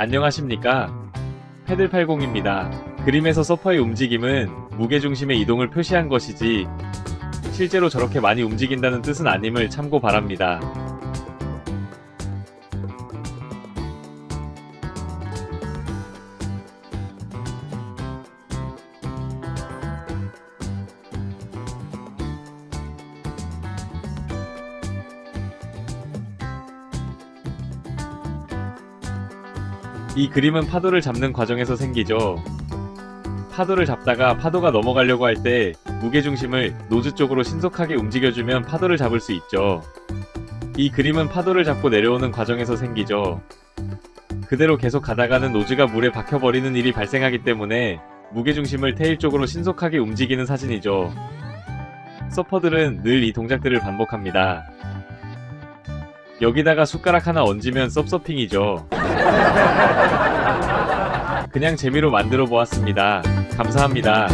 안녕하십니까? 패들80입니다. 그림에서 서퍼의 움직임은 무게중심의 이동을 표시한 것이지 실제로 저렇게 많이 움직인다는 뜻은 아님을 참고 바랍니다. 이 그림은 파도를 잡는 과정에서 생기죠. 파도를 잡다가 파도가 넘어가려고 할 때 무게중심을 노즈 쪽으로 신속하게 움직여주면 파도를 잡을 수 있죠. 이 그림은 파도를 잡고 내려오는 과정에서 생기죠. 그대로 계속 가다가는 노즈가 물에 박혀버리는 일이 발생하기 때문에 무게중심을 테일 쪽으로 신속하게 움직이는 사진이죠. 서퍼들은 늘 이 동작들을 반복합니다. 여기다가 숟가락 하나 얹으면 섭서핑이죠. 그냥 재미로 만들어 보았습니다. 감사합니다.